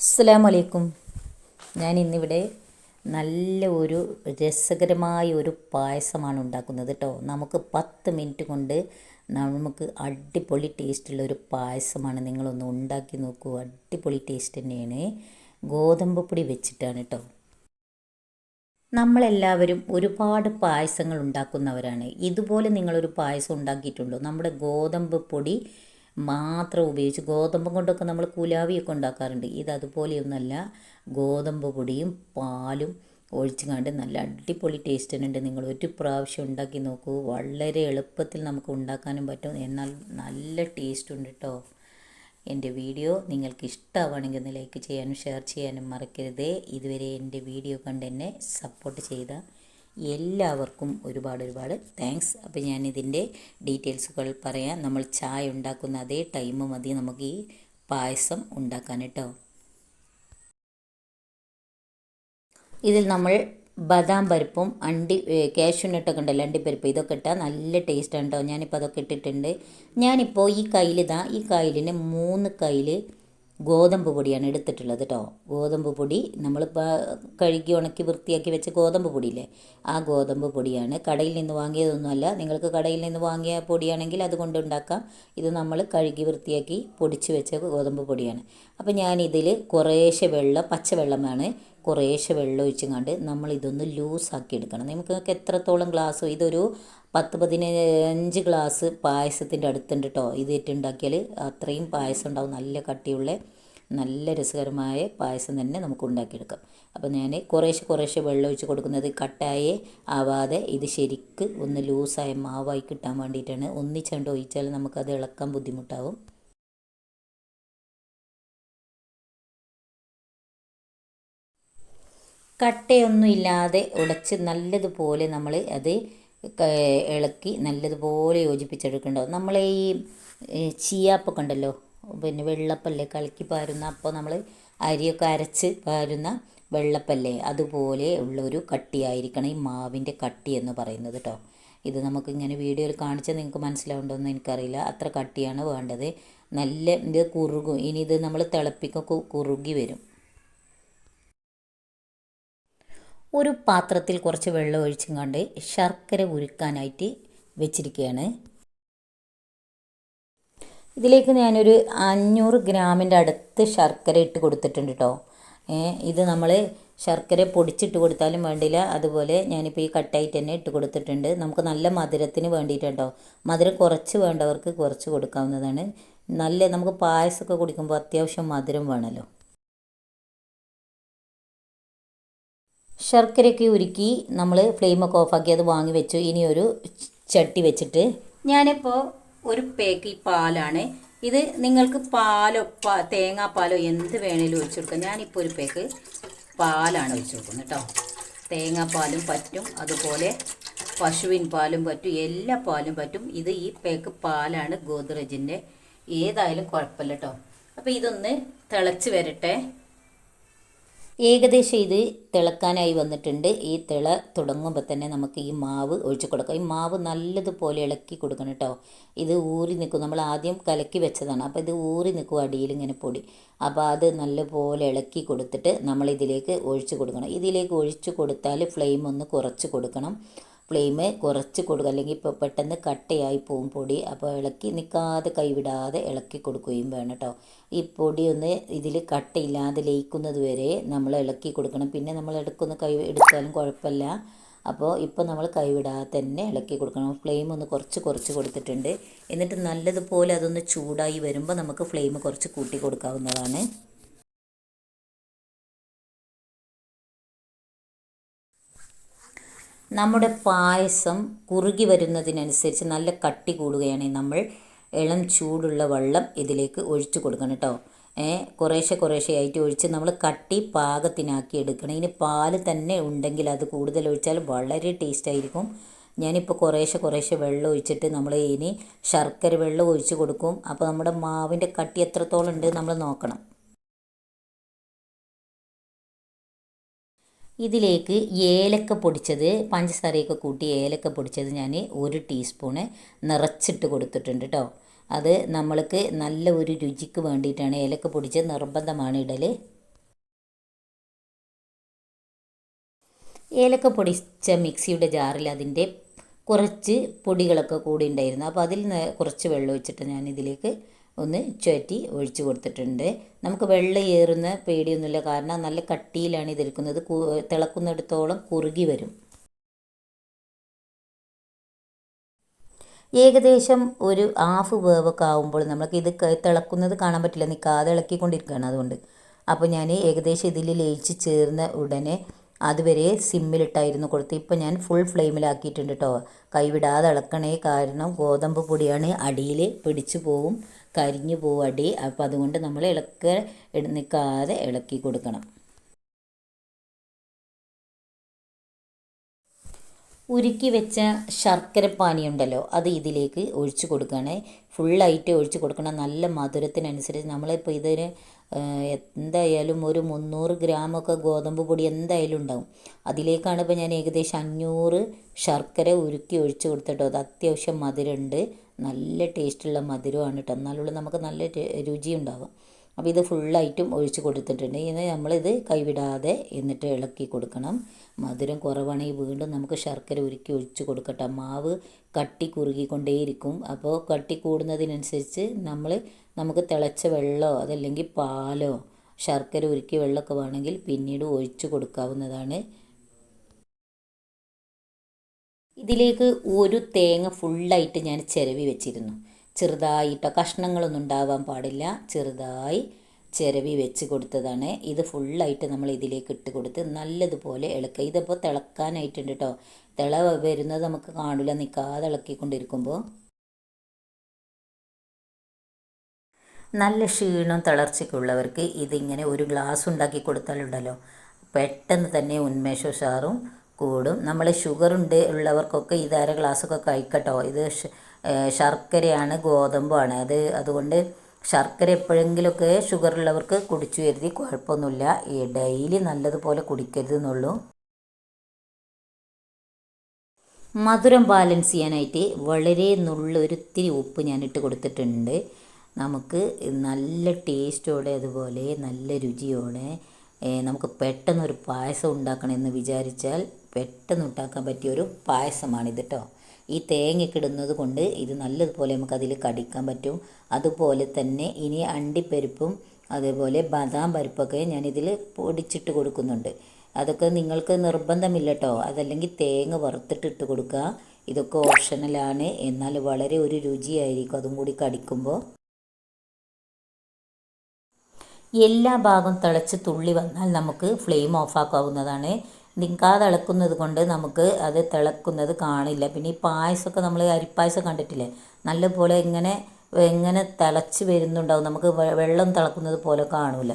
അസ്സലാമു അലൈക്കും ഞാൻ ഇന്നിവിടെ നല്ല ഒരു രസകരമായ ഒരു പായസമാണ് ഉണ്ടാക്കുന്നത് കേട്ടോ നമുക്ക് പത്ത് മിനിറ്റ് കൊണ്ട് നമുക്ക് അടിപൊളി ടേസ്റ്റുള്ള ഒരു പായസമാണ് നിങ്ങളൊന്ന് ഉണ്ടാക്കി നോക്കൂ. അടിപൊളി ടേസ്റ്റ് തന്നെയാണ്. ഗോതമ്പ് പൊടി വെച്ചിട്ടാണ് കേട്ടോ നമ്മളെല്ലാവരും ഒരുപാട് പായസങ്ങൾ ഉണ്ടാക്കുന്നവരാണ്. ഇതുപോലെ നിങ്ങളൊരു പായസം ഉണ്ടാക്കിയിട്ടുണ്ടോ? നമ്മുടെ ഗോതമ്പ് പൊടി മാത്രം ഉപയോഗിച്ച് ഗോതമ്പ് കൊണ്ടൊക്കെ നമ്മൾ കുലാവിയൊക്കെ ഉണ്ടാക്കാറുണ്ട്. ഇത് അതുപോലെയൊന്നല്ല ഗോതമ്പ് പൊടിയും പാലും ഒഴിച്ച് കണ്ട് നല്ല അടിപൊളി ടേസ്റ്റ് തന്നെയുണ്ട്. നിങ്ങൾ ഒരു പ്രാവശ്യം ഉണ്ടാക്കി നോക്കൂ. വളരെ എളുപ്പത്തിൽ നമുക്ക് ഉണ്ടാക്കാനും പറ്റും. എന്നാൽ നല്ല ടേസ്റ്റ് ഉണ്ട് കേട്ടോ എന്റെ വീഡിയോ നിങ്ങൾക്ക് ഇഷ്ടമാവുകയാണെങ്കിൽ ഒന്ന് ലൈക്ക് ചെയ്യാനും ഷെയർ ചെയ്യാനും മറക്കരുത്. ഇതുവരെ എന്റെ വീഡിയോ കണ്ട് എന്നെ സപ്പോർട്ട് ചെയ്ത എല്ലാവർക്കും ഒരുപാട് ഒരുപാട് താങ്ക്സ് അപ്പോൾ ഞാൻ ഇതിന്റെ ഡീറ്റെയിൽസുകൾ പറയാം. നമ്മൾ ചായ ഉണ്ടാക്കുന്ന അതേ ടൈം മതി നമുക്ക് ഈ പായസം ഉണ്ടാക്കാൻ കേട്ടോ. ഇതിൽ നമ്മൾ ബദാം പരിപ്പും അണ്ടി കാഷ്യൂനട്ടൊക്കെ ഉണ്ടല്ലോ അണ്ടിപ്പരിപ്പ് ഇതൊക്കെ ഇട്ടാൽ നല്ല ടേസ്റ്റാണ് കേട്ടോ. ഞാനിപ്പോൾ അതൊക്കെ ഇട്ടിട്ടുണ്ട്. ഞാനിപ്പോൾ ഈ കയ്യിൽ ഇതാ ഈ കയ്യിലിന് മൂന്ന് കയ്യിൽ ഗോതമ്പ് പൊടിയാണ് എടുത്തിട്ടുള്ളത് കേട്ടോ ഗോതമ്പ് പൊടി നമ്മളിപ്പോൾ കഴുകി ഉണക്കി വൃത്തിയാക്കി വെച്ച ഗോതമ്പ് പൊടിയില്ലേ? ആ ഗോതമ്പ് പൊടിയാണ്. കടയിൽ നിന്ന് വാങ്ങിയതൊന്നുമല്ല. നിങ്ങൾക്ക് കടയിൽ നിന്ന് വാങ്ങിയ പൊടിയാണെങ്കിൽ അതുകൊണ്ട് ഉണ്ടാക്കാം. ഇത് നമ്മൾ കഴുകി വൃത്തിയാക്കി പൊടിച്ച് വെച്ച ഗോതമ്പ് പൊടിയാണ്. അപ്പോൾ ഞാനിതിൽ കുറേശ്ശെ വെള്ളം പച്ചവെള്ളമാണ് കുറേശ്ശെ വെള്ളം ഒഴിച്ചും കണ്ട് നമ്മൾ ഇതൊന്ന് ലൂസാക്കി എടുക്കണം. നിങ്ങൾക്ക് എത്രത്തോളം ഗ്ലാസ് ഇതൊരു പത്ത് പതിനഞ്ച് ഗ്ലാസ് പായസത്തിന്റെ അടുത്തുണ്ട് കേട്ടോ ഇത് ഇട്ടുണ്ടാക്കിയാൽ അത്രയും പായസം ഉണ്ടാവും. നല്ല കട്ടിയുള്ള നല്ല രസകരമായ പായസം തന്നെ നമുക്ക് ഉണ്ടാക്കിയെടുക്കാം. അപ്പോൾ ഞാൻ കുറേശ്ശെ കുറേശ്ശെ വെള്ളം ഒഴിച്ച് കൊടുക്കുന്നത് കട്ടായേ ആവാതെ ഇത് ശരിക്ക് ഒന്ന് ലൂസായ മാവായി കിട്ടാൻ വേണ്ടിയിട്ടാണ്. ഒന്നിച്ചുകൊണ്ട് ഒഴിച്ചാൽ നമുക്കത് ഇളക്കാൻ ബുദ്ധിമുട്ടാവും. കട്ടയൊന്നും ഇല്ലാതെ ഉടച്ച് നല്ലതുപോലെ നമ്മൾ അത് ഇളക്കി നല്ലതുപോലെ യോജിപ്പിച്ചെടുക്കേണ്ടത് നമ്മൾ ഈ ചീയാപ്പൊക്കെ ഉണ്ടല്ലോ പിന്നെ വെള്ളപ്പല്ലേ കലക്കി പാരുന്ന അപ്പോൾ നമ്മൾ അരിയൊക്കെ അരച്ച് പാരുന്ന വെള്ളപ്പല്ലേ? അതുപോലെ ഉള്ളൊരു കട്ടിയായിരിക്കണം ഈ മാവിന്റെ കട്ടി എന്ന് പറയുന്നത് കേട്ടോ ഇത് നമുക്ക് ഇങ്ങനെ വീഡിയോയിൽ കാണിച്ചാൽ നിങ്ങൾക്ക് മനസ്സിലാവുണ്ടോ മനസ്സിലാവുണ്ടോയെന്ന് എനിക്കറിയില്ല. അത്ര കട്ടിയാണ് വേണ്ടത്. നല്ല ഇത് കുറുകും. ഇനി ഇത് നമ്മൾ തിളപ്പിക്കൊക്കെ കുറുകി വരും. ഒരു പാത്രത്തിൽ കുറച്ച് വെള്ളം ഒഴിച്ചും കൊണ്ട് ശർക്കര ഉരുക്കാനായിട്ട് വെച്ചിരിക്കുകയാണ്. ഇതിലേക്ക് ഞാനൊരു അഞ്ഞൂറ് ഗ്രാമിന്റെ അടുത്ത് ശർക്കര ഇട്ട് കൊടുത്തിട്ടുണ്ട് കേട്ടോ ഇത് നമ്മൾ ശർക്കര പൊടിച്ചിട്ട് കൊടുത്താലും വേണ്ടില്ല. അതുപോലെ ഞാനിപ്പോൾ ഈ കട്ടായിട്ട് തന്നെ ഇട്ട് കൊടുത്തിട്ടുണ്ട്. നമുക്ക് നല്ല മധുരത്തിന് വേണ്ടിയിട്ടുണ്ടോ മധുരം കുറച്ച് വേണ്ടവർക്ക് കുറച്ച് കൊടുക്കാവുന്നതാണ്. നല്ല നമുക്ക് പായസമൊക്കെ കുടിക്കുമ്പോൾ അത്യാവശ്യം മധുരം വേണമല്ലോ ശർക്കരയൊക്കെ ഉരുക്കി നമ്മൾ ഫ്ലെയിമൊക്കെ ഓഫാക്കി അത് വാങ്ങി വെച്ചു. ഇനി ഒരു ചട്ടി വെച്ചിട്ട്. ഞാനിപ്പോൾ ഒരു പേക്ക് പാലാണ്. ഇത് നിങ്ങൾക്ക് പാലോ പാ തേങ്ങാപ്പാലോ എന്ത് വേണേലും ഒഴിച്ചു കൊടുക്കാം. ഞാനിപ്പോൾ ഒരു പേക്ക് പാലാണ് ഒഴിച്ചു കൊടുക്കുന്നത് കേട്ടോ തേങ്ങാപ്പാലും പറ്റും. അതുപോലെ പശുവിൻ പാലും പറ്റും. എല്ലാ പാലും പറ്റും. ഇത് ഈ പേക്ക് പാലാണ് ഗോദ്രജിന്റെ ഏതായാലും കുഴപ്പമില്ല കേട്ടോ അപ്പോൾ ഇതൊന്ന് തിളച്ച് വരട്ടെ. ഏകദേശം ഇത് തിളക്കാനായി വന്നിട്ടുണ്ട്. ഈ തിള തുടങ്ങുമ്പോൾ തന്നെ നമുക്ക് ഈ മാവ് ഒഴിച്ചു കൊടുക്കാം. ഈ മാവ് നല്ലതുപോലെ ഇളക്കി കൊടുക്കണം കേട്ടോ ഇത് ഊറി നിൽക്കും. നമ്മൾ ആദ്യം കലക്കി വെച്ചതാണ്. അപ്പോൾ ഇത് ഊറി നിൽക്കും അടിയിൽ ഇങ്ങനെ പൊടി. അപ്പോൾ അത് നല്ലപോലെ ഇളക്കി കൊടുത്തിട്ട് നമ്മൾ ഇതിലേക്ക് ഒഴിച്ചു കൊടുക്കണം. ഇതിലേക്ക് ഒഴിച്ചു കൊടുത്താൽ ഫ്ലെയിം ഒന്ന് കുറച്ച് കൊടുക്കണം. ഫ്ലെയിം കുറച്ച് കൊടുക്കുക അല്ലെങ്കിൽ ഇപ്പോൾ പെട്ടെന്ന് കട്ടയായി പോകും പൊടി. അപ്പോൾ ഇളക്കി നിൽക്കാതെ കൈവിടാതെ ഇളക്കി കൊടുക്കുകയും വേണം കേട്ടോ ഈ പൊടി ഒന്ന് ഇതിൽ കട്ടയില്ലാതെ ലയിക്കുന്നത് വരെ നമ്മൾ ഇളക്കി കൊടുക്കണം. പിന്നെ നമ്മൾ ഇടക്കൊന്ന് കൈ എടുത്താലും കുഴപ്പമില്ല. അപ്പോൾ ഇപ്പോൾ നമ്മൾ കൈവിടാതെ തന്നെ ഇളക്കി കൊടുക്കണം. ഫ്ലെയിം ഒന്ന് കുറച്ച് കുറച്ച് കൊടുത്തിട്ടുണ്ട്. എന്നിട്ട് നല്ലതുപോലെ അതൊന്ന് ചൂടായി വരുമ്പോൾ നമുക്ക് ഫ്ലെയിം കുറച്ച് കൂട്ടി കൊടുക്കാവുന്നതാണ്. നമ്മുടെ പായസം കുറുകി വരുന്നതിനനുസരിച്ച് നല്ല കട്ടി കൂടുകയാണെങ്കിൽ നമ്മൾ ഇളം ചൂടുള്ള വെള്ളം ഇതിലേക്ക് ഒഴിച്ചു കൊടുക്കണം കേട്ടോ. കുറേശ്ശെ കുറേശ്ശെ ആയിട്ട് ഒഴിച്ച് നമ്മൾ കട്ടി പാകത്തിനാക്കി എടുക്കണം. ഇനി പാൽ തന്നെ ഉണ്ടെങ്കിൽ അത് കൂടുതൽ ഒഴിച്ചാൽ വളരെ ടേസ്റ്റ് ആയിരിക്കും. ഞാനിപ്പോൾ കുറേശ്ശെ കുറേശ്ശെ വെള്ളം ഒഴിച്ചിട്ട് നമ്മൾ ഇനി ശർക്കര വെള്ളം ഒഴിച്ച് കൊടുക്കും. അപ്പോൾ നമ്മുടെ മാവിന്റെ കട്ടി എത്രത്തോളം ഉണ്ട് നമ്മൾ നോക്കണം. ഇതിലേക്ക് ഏലക്ക പൊടിച്ചത് പഞ്ചസാരയൊക്കെ കൂട്ടി ഏലക്ക പൊടിച്ചത് ഞാൻ ഒരു ടീസ്പൂണ് നിറച്ചിട്ട് കൊടുത്തിട്ടുണ്ട് കേട്ടോ അത് നമ്മൾക്ക് നല്ല ഒരു രുചിക്ക് വേണ്ടിയിട്ടാണ് ഏലക്ക പൊടിച്ച് നിർബന്ധമാണ് ഇടൽ ഏലക്ക പൊടിച്ച മിക്സിയുടെ ജാറിൽ അതിന്റെ കുറച്ച് പൊടികളൊക്കെ കൂടി ഉണ്ടായിരുന്നു. അപ്പോൾ അതിൽ കുറച്ച് വെള്ളം വെച്ചിട്ട് ഞാനിതിലേക്ക് ഒന്ന് ചുറ്റി ഒഴിച്ചു കൊടുത്തിട്ടുണ്ട്. നമുക്ക് വെള്ളം ഏറുന്ന പേടിയൊന്നുമില്ല. കാരണം നല്ല കട്ടിയിലാണ് ഇതിരിക്കുന്നത് തിളക്കുന്നിടത്തോളം കുറുകി വരും. ഏകദേശം ഒരു ഹാഫ് വേവൊക്കെ ആകുമ്പോൾ നമുക്ക് ഇത് തിളക്കുന്നത് കാണാൻ പറ്റില്ല. നിൽക്കാതെ ഇളക്കിക്കൊണ്ടിരിക്കുകയാണ് അതുകൊണ്ട്. അപ്പോൾ ഞാൻ ഏകദേശം ഇതിൽ ലയിച്ച് ചേർന്ന ഉടനെ അതുവരെ സിമ്മിലിട്ടായിരുന്നു കൊടുത്ത് ഇപ്പോൾ ഞാൻ ഫുൾ ഫ്ലെയിമിലാക്കിയിട്ടുണ്ട് കേട്ടോ. കൈവിടാതെ ഇളക്കണേ കാരണം ഗോതമ്പ് പൊടിയാണ് അടിയിൽ പിടിച്ചു പോവും. കരിഞ്ഞു പോവടി അപ്പം അതുകൊണ്ട് നമ്മൾ ഇളക്ക നിൽക്കാതെ ഇളക്കി കൊടുക്കണം. ഉരുക്കി വെച്ച ശർക്കരപ്പാനി ഉണ്ടല്ലോ അത് ഇതിലേക്ക് ഒഴിച്ചു കൊടുക്കുകയാണ്. ഫുള്ളായിട്ട് ഒഴിച്ചു കൊടുക്കണം. നല്ല മധുരത്തിനനുസരിച്ച് നമ്മളിപ്പോൾ ഇതിന് എന്തായാലും ഒരു മുന്നൂറ് ഗ്രാമൊക്കെ ഗോതമ്പ് പൊടി എന്തായാലും ഉണ്ടാവും. അതിലേക്കാണ് ഇപ്പോൾ ഞാൻ ഏകദേശം അഞ്ഞൂറ് ശർക്കര ഉരുക്കി ഒഴിച്ചു കൊടുത്തിട്ടോ. അത് അത്യാവശ്യം മധുരമുണ്ട്. നല്ല ടേസ്റ്റുള്ള മധുരമാണ് കേട്ടോ. എന്നാലുള്ള നമുക്ക് നല്ല രുചി ഉണ്ടാവും. അപ്പോൾ ഇത് ഫുള്ളായിട്ടും ഒഴിച്ച് കൊടുത്തിട്ടുണ്ട്. ഇനി നമ്മളിത് കൈവിടാതെ എന്നിട്ട് ഇളക്കി കൊടുക്കണം. മധുരം കുറവാണെങ്കിൽ വീണ്ടും നമുക്ക് ശർക്കര ഉരുക്കി ഒഴിച്ച് കൊടുക്കട്ടെ. മാവ് കട്ടി കുറുകിക്കൊണ്ടേയിരിക്കും. അപ്പോൾ കട്ടി കൂടുന്നതിനനുസരിച്ച് നമ്മൾ നമുക്ക് തിളച്ച വെള്ളമോ അതല്ലെങ്കിൽ പാലോ ശർക്കര ഉരുക്കി വെള്ളമൊക്കെ വേണമെങ്കിൽ പിന്നീട് ഒഴിച്ചു കൊടുക്കാവുന്നതാണ്. ഇതിലേക്ക് ഒരു തേങ്ങ ഫുള്ളായിട്ട് ഞാൻ ചിരവി വെച്ചിരുന്നു. ചെറുതായിട്ടോ കഷ്ണങ്ങളൊന്നും ഉണ്ടാവാൻ പാടില്ല. ചെറുതായി ചിരവി വെച്ച് കൊടുത്തതാണ്. ഇത് ഫുള്ളായിട്ട് നമ്മൾ ഇതിലേക്ക് ഇട്ട് കൊടുത്ത് നല്ലതുപോലെ ഇളക്കുക. ഇതിപ്പോൾ തിളക്കാനായിട്ടുണ്ട് കേട്ടോ. തിള വരുന്നത് നമുക്ക് കാണില്ല നിൽക്കാതെ ഇളക്കിക്കൊണ്ടിരിക്കുമ്പോൾ. നല്ല ക്ഷീണം തളർച്ചയ്ക്കുള്ളവർക്ക് ഇതിങ്ങനെ ഒരു ഗ്ലാസ് ഉണ്ടാക്കി കൊടുത്താലുണ്ടല്ലോ. പെട്ടെന്ന് തന്നെ ഉന്മേഷ ഉഷാറും കൂടും. നമ്മൾ ഷുഗർ ഉണ്ട് ഉള്ളവർക്കൊക്കെ ഇത് അര ഗ്ലാസ്സൊക്കെ കഴിക്കട്ടോ. ഇത് ശർക്കരയാണ് ഗോതമ്പാണ്. അത് അതുകൊണ്ട് ശർക്കര എപ്പോഴെങ്കിലുമൊക്കെ ഷുഗർ ഉള്ളവർക്ക് കുടിച്ചു കരുതി കുഴപ്പമൊന്നുമില്ല. ഡെയിലി നല്ലതുപോലെ കുടിക്കരുത് എന്നുള്ളൂ. മധുരം ബാലൻസ് ചെയ്യാനായിട്ട് വളരെ നുള്ളൊരുത്തിരി ഉപ്പ് ഞാൻ ഇട്ട് കൊടുത്തിട്ടുണ്ട്. നമുക്ക് നല്ല ടേസ്റ്റോടെ അതുപോലെ നല്ല രുചിയോടെ നമുക്ക് പെട്ടെന്ന് ഒരു പായസം ഉണ്ടാക്കണമെന്ന് വിചാരിച്ചാൽ പെട്ടെന്ന് ഉണ്ടാക്കാൻ പറ്റിയ ഒരു പായസമാണിത് കേട്ടോ ഈ തേങ്ങയൊക്കെ ഇടുന്നത് കൊണ്ട് ഇത് നല്ലതുപോലെ നമുക്ക് അതിൽ കടിക്കാൻ പറ്റും. അതുപോലെ തന്നെ ഇനി അണ്ടിപ്പരിപ്പും അതേപോലെ ബദാം പരിപ്പൊക്കെ ഞാനിതിൽ പൊടിച്ചിട്ട് കൊടുക്കുന്നുണ്ട്. അതൊക്കെ നിങ്ങൾക്ക് നിർബന്ധമില്ല കേട്ടോ അതല്ലെങ്കിൽ തേങ്ങ വറുത്തിട്ടിട്ട് കൊടുക്കുക. ഇതൊക്കെ ഓപ്ഷണലാണ് എന്നാൽ വളരെ ഒരു രുചിയായിരിക്കും. അതും കൂടി കടിക്കുമ്പോൾ. എല്ലാ ഭാഗം തിളച്ച് തുള്ളി വന്നാൽ നമുക്ക് ഫ്ലെയിം ഓഫാക്കാവുന്നതാണ്. നിൽക്കാതെ ഇളക്കുന്നത് കൊണ്ട് നമുക്ക് അത് തിളക്കുന്നത് കാണില്ല. പിന്നെ ഈ പായസമൊക്കെ നമ്മൾ അരിപ്പായസം കണ്ടിട്ടില്ലേ? നല്ലപോലെ ഇങ്ങനെ എങ്ങനെ തിളച്ച് വരുന്നുണ്ടാവും. നമുക്ക് വെള്ളം തിളക്കുന്നത് പോലെ കാണില്ല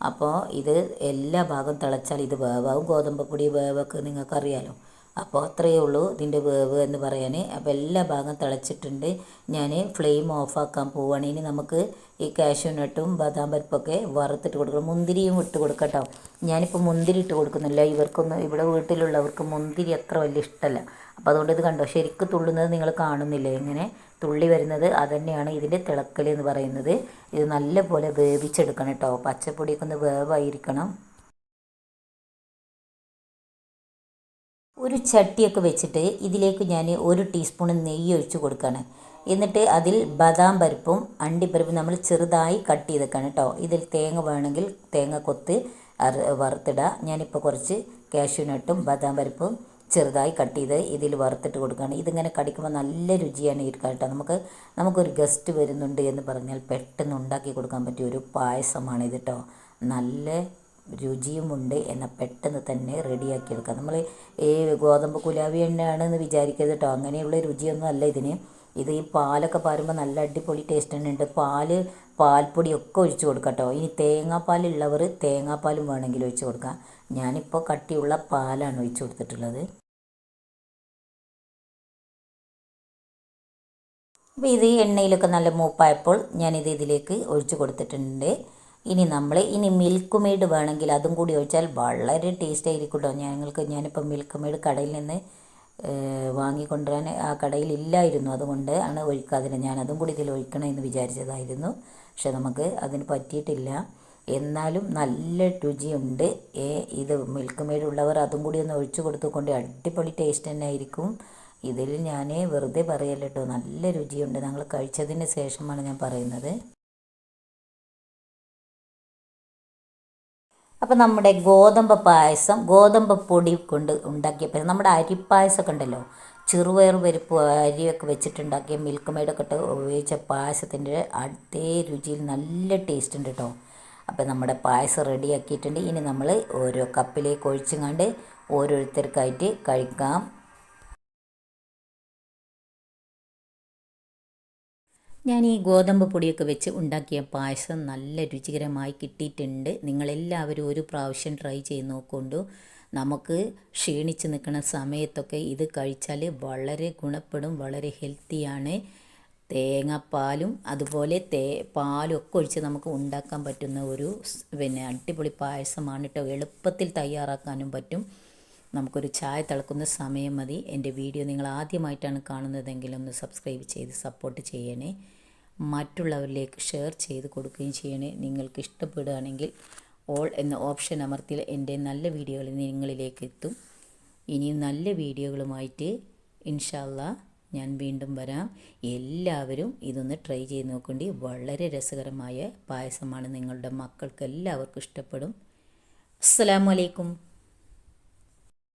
അപ്പോൾ ഇത് എല്ലാ ഭാഗം തിളച്ചാൽ ഇത് വേവാകും. ഗോതമ്പ് പൊടി വേവൊക്കെ നിങ്ങൾക്കറിയാലോ. അപ്പോൾ അത്രയേ ഉള്ളൂ ഇതിന്റെ വേവ് എന്ന് പറയാൻ. അപ്പോൾ എല്ലാ ഭാഗം തിളച്ചിട്ടുണ്ട്. ഞാൻ ഫ്ലെയിം ഓഫാക്കാൻ പോവുകയാണ് ഇനി നമുക്ക് ഈ കാഷ്യൂ നട്ടും ബദാം പരിപ്പൊക്കെ വറുത്തിട്ട് കൊടുക്കണം. മുന്തിരിയും ഇട്ട് കൊടുക്കട്ടോ ഞാനിപ്പോൾ മുന്തിരി ഇട്ട് കൊടുക്കുന്നില്ല. ഇവർക്കൊന്നും ഇവിടെ വീട്ടിലുള്ളവർക്ക് മുന്തിരി അത്ര വലിയ ഇഷ്ടമല്ല. അപ്പോൾ അതുകൊണ്ട് ഇത് കണ്ടോ? ശരിക്കും തുള്ളുന്നത് നിങ്ങൾ കാണുന്നില്ല? ഇങ്ങനെ തുള്ളി വരുന്നത് അതുതന്നെയാണ് ഇതിന്റെ തിളക്കൽ എന്ന് പറയുന്നത്. ഇത് നല്ലപോലെ വേവിച്ചെടുക്കണം കേട്ടോ. പച്ചപ്പൊടിയൊക്കെ ഒന്ന് വേവായിരിക്കണം. ഒരു ചട്ടിയൊക്കെ വെച്ചിട്ട് ഇതിലേക്ക് ഞാൻ ഒരു ടീസ്പൂൺ നെയ്യ് ഒഴിച്ച് കൊടുക്കുകയാണ് എന്നിട്ട് അതിൽ ബദാം പരിപ്പും അണ്ടിപ്പരിപ്പും നമ്മൾ ചെറുതായി കട്ട് ചെയ്തേക്കാണ് കേട്ടോ ഇതിൽ തേങ്ങ വേണമെങ്കിൽ തേങ്ങ കൊത്ത് വറുത്തിടുക ഞാനിപ്പോൾ കുറച്ച് കാഷ്യൂനട്ടും ബദാം പരിപ്പും ചെറുതായി കട്ട് ചെയ്ത് ഇതിൽ വറുത്തിട്ട് കൊടുക്കുകയാണ് ഇതിങ്ങനെ കടിക്കുമ്പോൾ നല്ല രുചിയാണ് ഇരിക്കുക കേട്ടോ നമുക്ക് നമുക്കൊരു ഗസ്റ്റ് വരുന്നുണ്ട് എന്ന് പറഞ്ഞാൽ പെട്ടെന്ന് ഉണ്ടാക്കി കൊടുക്കാൻ പറ്റിയ ഒരു പായസമാണ് ഇത് കേട്ടോ നല്ല രുചിയുമുണ്ട് എന്നാൽ പെട്ടെന്ന് തന്നെ റെഡിയാക്കി എടുക്കാം. നമ്മൾ ഈ ഗോതമ്പ് കുലാവി എണ്ണയാണെന്ന് വിചാരിക്കരുത് കേട്ടോ. അങ്ങനെയുള്ള രുചിയൊന്നും അല്ല ഇതിന്. ഇത് ഈ പാലൊക്കെ പാരുമ്പോൾ നല്ല അടിപൊളി ടേസ്റ്റ് തന്നെ ഉണ്ട്. പാൽ പാൽപ്പൊടിയൊക്കെ ഒഴിച്ച് കൊടുക്കാം കേട്ടോ. ഇനി തേങ്ങാപ്പാലുള്ളവർ തേങ്ങാപ്പാലും വേണമെങ്കിൽ ഒഴിച്ച് കൊടുക്കാം. ഞാനിപ്പോൾ കട്ടിയുള്ള പാലാണ് ഒഴിച്ച് കൊടുത്തിട്ടുള്ളത്. അപ്പോൾ ഇത് എണ്ണയിലൊക്കെ നല്ല മൂപ്പായപ്പോൾ ഞാനിത് ഇതിലേക്ക് ഒഴിച്ച് കൊടുത്തിട്ടുണ്ട്. ഇനി നമ്മൾ ഇനി മിൽക്ക് മെയ്ഡ് വേണമെങ്കിൽ അതും കൂടി ഒഴിച്ചാൽ വളരെ ടേസ്റ്റ് ആയിരിക്കും കേട്ടോ ഞങ്ങൾക്ക് ഞാനിപ്പോൾ മിൽക്ക് മെയ്ഡ് കടയിൽ നിന്ന് വാങ്ങിക്കൊണ്ടുവരാൻ ആ കടയിൽ ഇല്ലായിരുന്നു. അതുകൊണ്ട് ആണ് ഒഴിക്കാതിന് ഞാൻ കൂടി ഇതിൽ ഒഴിക്കണം എന്ന് വിചാരിച്ചതായിരുന്നു. പക്ഷെ നമുക്ക് അതിന് പറ്റിയിട്ടില്ല. എന്നാലും നല്ല രുചിയുണ്ട്. ഇത് മിൽക്ക് മെയ്ഡ് ഉള്ളവർ അതും കൂടി ഒന്ന് ഒഴിച്ചു കൊടുത്തുകൊണ്ട് അടിപൊളി ടേസ്റ്റ് തന്നെ ആയിരിക്കും. ഇതിൽ ഞാൻ വെറുതെ പറയല്ലോ നല്ല രുചിയുണ്ട്. ഞങ്ങൾ കഴിച്ചതിന് ശേഷമാണ് ഞാൻ പറയുന്നത്. അപ്പോൾ നമ്മുടെ ഗോതമ്പ് പായസം ഗോതമ്പ് പൊടി കൊണ്ട് ഉണ്ടാക്കിയ പായസം നമ്മുടെ അരിപ്പായസമൊക്കെ ഉണ്ടല്ലോ. ചെറുപയർ പരിപ്പ് അരിയൊക്കെ വെച്ചിട്ടുണ്ടാക്കിയ മിൽക്ക് മെയ്ഡൊക്കെ ഇട്ട് ഉപയോഗിച്ച പായസത്തിന്റെ അതേ രുചിയിൽ നല്ല ടേസ്റ്റ് ഉണ്ട് കേട്ടോ അപ്പോൾ നമ്മുടെ പായസം റെഡിയാക്കിയിട്ടുണ്ട് ഇനി നമ്മൾ ഓരോ കപ്പിലേക്ക് ഒഴിച്ചുങ്ങാണ്ട് ഓരോരുത്തർക്കായിട്ട് കഴിക്കാം. ഞാൻ ഈ ഗോതമ്പ് പൊടിയൊക്കെ വെച്ച് ഉണ്ടാക്കിയ പായസം നല്ല രുചികരമായി കിട്ടിയിട്ടുണ്ട്. നിങ്ങളെല്ലാവരും ഒരു പ്രാവശ്യം ട്രൈ ചെയ്ത് നോക്കൊണ്ടു. നമുക്ക് ക്ഷീണിച്ച് നിൽക്കുന്ന സമയത്തൊക്കെ ഇത് കഴിച്ചാൽ വളരെ ഗുണപ്പെടും വളരെ ഹെൽത്തിയാണ്. തേങ്ങാപ്പാലും അതുപോലെ തേ പാലും ഒക്കെ ഒഴിച്ച് നമുക്ക് ഉണ്ടാക്കാൻ പറ്റുന്ന ഒരു പിന്നെ അടിപൊളി പായസമാണ് കേട്ടോ. എളുപ്പത്തിൽ തയ്യാറാക്കാനും പറ്റും. നമുക്കൊരു ചായ തിളക്കുന്ന സമയം മതി. എന്റെ വീഡിയോ നിങ്ങൾ ആദ്യമായിട്ടാണ് കാണുന്നതെങ്കിൽ ഒന്ന് സബ്സ്ക്രൈബ് ചെയ്ത് സപ്പോർട്ട് ചെയ്യണേ. മറ്റുള്ളവരിലേക്ക് ഷെയർ ചെയ്ത് കൊടുക്കുകയും ചെയ്യണേ. നിങ്ങൾക്ക് ഇഷ്ടപ്പെടുകയാണെങ്കിൽ ഓൾ എന്ന ഓപ്ഷൻ അമർത്തിയാൽ എന്റെ നല്ല വീഡിയോകൾ നിങ്ങളിലേക്ക് എത്തും. ഇനിയും നല്ല വീഡിയോകളുമായിട്ട് ഇൻഷാല്ല ഞാൻ വീണ്ടും വരാം. എല്ലാവരും ഇതൊന്ന് ട്രൈ ചെയ്ത് നോക്കേണ്ടി. വളരെ രസകരമായ പായസമാണ് നിങ്ങളുടെ മക്കൾക്ക് എല്ലാവർക്കും ഇഷ്ടപ്പെടും. അസ്സലാമലൈക്കും